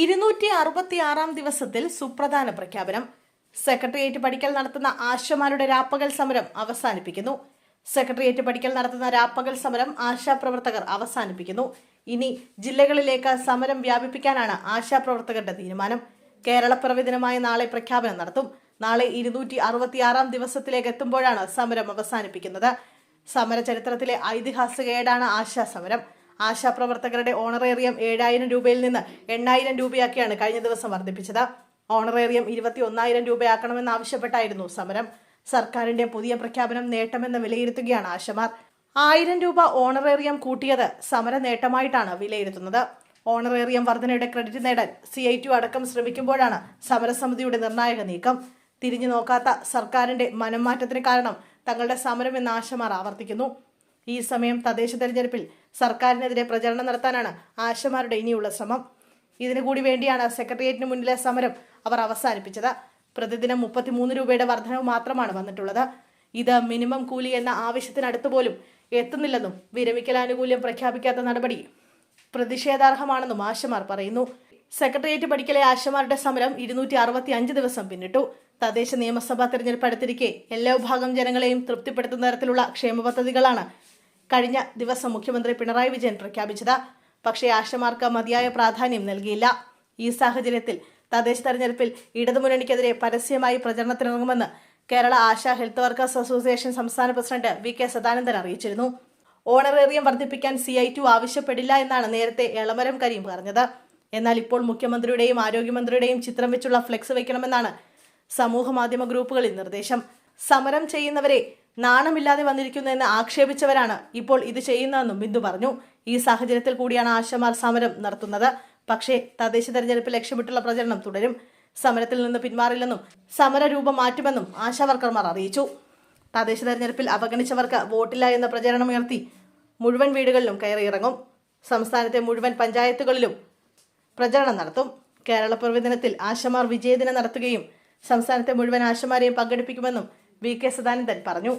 ഇരുന്നൂറ്റി അറുപത്തി ആറാം ദിവസത്തിൽ സുപ്രധാന പ്രഖ്യാപനം. സെക്രട്ടേറിയറ്റ് പഠിക്കൽ നടത്തുന്ന ആശമാരുടെ രാപ്പകൽ സമരം അവസാനിപ്പിക്കുന്നു. സെക്രട്ടേറിയറ്റ് പഠിക്കൽ നടത്തുന്ന രാപ്പകൽ സമരം ആശാപ്രവർത്തകർ അവസാനിപ്പിക്കുന്നു. ഇനി ജില്ലകളിലേക്ക് സമരം വ്യാപിപ്പിക്കാനാണ് ആശാപ്രവർത്തകരുടെ തീരുമാനം. കേരളപ്പിറവി ദിനമായ നാളെ പ്രഖ്യാപനം നടത്തും. നാളെ ഇരുന്നൂറ്റി അറുപത്തിയാറാം ദിവസത്തിലേക്ക് എത്തുമ്പോഴാണ് സമരം അവസാനിപ്പിക്കുന്നത്. സമര ചരിത്രത്തിലെ ഐതിഹാസിക ഏടാണ് ആശാ സമരം ആശാപ്രവർത്തകരുടെ ഓണറേറിയം ഏഴായിരം രൂപയിൽ നിന്ന് എണ്ണായിരം രൂപയാക്കിയാണ് കഴിഞ്ഞ ദിവസം വർദ്ധിപ്പിച്ചത്. ഓണറേറിയം ഇരുപത്തി ഒന്നായിരം രൂപയാക്കണമെന്ന് ആവശ്യപ്പെട്ടായിരുന്നു സമരം. സർക്കാരിന്റെ പുതിയ പ്രഖ്യാപനം നേട്ടമെന്ന് വിലയിരുത്തുകയാണ് ആശമാർ. ആയിരം രൂപ ഓണറേറിയം കൂട്ടിയത് സമര നേട്ടമായിട്ടാണ് വിലയിരുത്തുന്നത്. ഓണറേറിയം വർധനയുടെ ക്രെഡിറ്റ് നേടാൻ സി ഐ ടു അടക്കം ശ്രമിക്കുമ്പോഴാണ് സമരസമിതിയുടെ നിർണായക നീക്കം. തിരിഞ്ഞു നോക്കാത്ത സർക്കാരിന്റെ മനംമാറ്റത്തിന് കാരണം തങ്ങളുടെ സമരം എന്ന് ആശമാർ ആവർത്തിക്കുന്നു. ഈ സമയം തദ്ദേശ തെരഞ്ഞെടുപ്പിൽ സർക്കാരിനെതിരെ പ്രചരണം നടത്താനാണ് ആശമാരുടെ ഇനിയുള്ള ശ്രമം. ഇതിനു കൂടി വേണ്ടിയാണ് സെക്രട്ടേറിയറ്റിന് മുന്നിലെ സമരം അവർ അവസാനിപ്പിച്ചത്. പ്രതിദിനം മുപ്പത്തിമൂന്ന് രൂപയുടെ വർധനവ് മാത്രമാണ് വന്നിട്ടുള്ളത്. ഇത് മിനിമം കൂലി എന്ന ആവശ്യത്തിനടുത്ത് പോലും എത്തുന്നില്ലെന്നും വിരമിക്കലാനുകൂല്യം പ്രഖ്യാപിക്കാത്ത നടപടി പ്രതിഷേധാർഹമാണെന്നും ആശമാർ പറയുന്നു. സെക്രട്ടേറിയറ്റ് പഠിക്കലെ ആശമാരുടെ സമരം ഇരുന്നൂറ്റി അറുപത്തി അഞ്ച് ദിവസം പിന്നിട്ടു. തദ്ദേശ നിയമസഭാ തെരഞ്ഞെടുപ്പ് അടുത്തിരിക്കെ എല്ലാ വിഭാഗം ജനങ്ങളെയും തൃപ്തിപ്പെടുത്തുന്ന തരത്തിലുള്ള ക്ഷേമ പദ്ധതികളാണ് കഴിഞ്ഞ ദിവസം മുഖ്യമന്ത്രി പിണറായി വിജയൻ പ്രഖ്യാപിച്ചത്. പക്ഷേ ആശമാർക്ക് മതിയായ പ്രാധാന്യം നൽകിയില്ല. ഈ സാഹചര്യത്തിൽ തദ്ദേശ തെരഞ്ഞെടുപ്പിൽ ഇടതുമുന്നണിക്കെതിരെ പരസ്യമായി പ്രചരണത്തിനിറങ്ങുമെന്ന് Kerala ASHA health workers association സംസ്ഥാന പ്രസിഡന്റ് വി കെ സദാനന്ദൻ അറിയിച്ചിരുന്നു. ഓണറേറിയം വർദ്ധിപ്പിക്കാൻ സി ഐ ടു ആവശ്യപ്പെടില്ല എന്നാണ് നേരത്തെ എളമരം കരീം പറഞ്ഞത്. എന്നാൽ ഇപ്പോൾ മുഖ്യമന്ത്രിയുടെയും ആരോഗ്യമന്ത്രിയുടെയും ചിത്രം വെച്ചുള്ള ഫ്ലെക്സ് വയ്ക്കണമെന്നാണ് സമൂഹ മാധ്യമ ഗ്രൂപ്പുകളിൽ നിർദ്ദേശം. സമരം ചെയ്യുന്നവരെ നാണമില്ലാതെ വന്നിരിക്കുന്നു എന്ന് ആക്ഷേപിച്ചവരാണ് ഇപ്പോൾ ഇത് ചെയ്യുന്നതെന്നും ബിന്ദു പറഞ്ഞു. ഈ സാഹചര്യത്തിൽ കൂടിയാണ് ആശമാർ സമരം നടത്തുന്നത്. പക്ഷേ തദ്ദേശ തെരഞ്ഞെടുപ്പ് ലക്ഷ്യമിട്ടുള്ള പ്രചരണം തുടരും. സമരത്തിൽ നിന്ന് പിന്മാറില്ലെന്നും സമരരൂപം മാറ്റുമെന്നും ആശാവർക്കർമാർ അറിയിച്ചു. തദ്ദേശ തെരഞ്ഞെടുപ്പിൽ അവഗണിച്ചവർക്ക് വോട്ടില്ല എന്ന പ്രചരണമുയർത്തി മുഴുവൻ വീടുകളിലും കയറിയിറങ്ങും സംസ്ഥാനത്തെ മുഴുവൻ പഞ്ചായത്തുകളിലും പ്രചരണം നടത്തും. കേരളപ്പിറവി ദിനത്തിൽ ആശമാർ വിജയദിനം നടത്തുകയും സംസ്ഥാനത്തെ മുഴുവൻ ആശമാരെയും പങ്കെടുപ്പിക്കുമെന്നും വി കെ സദാനന്ദൻ പറഞ്ഞു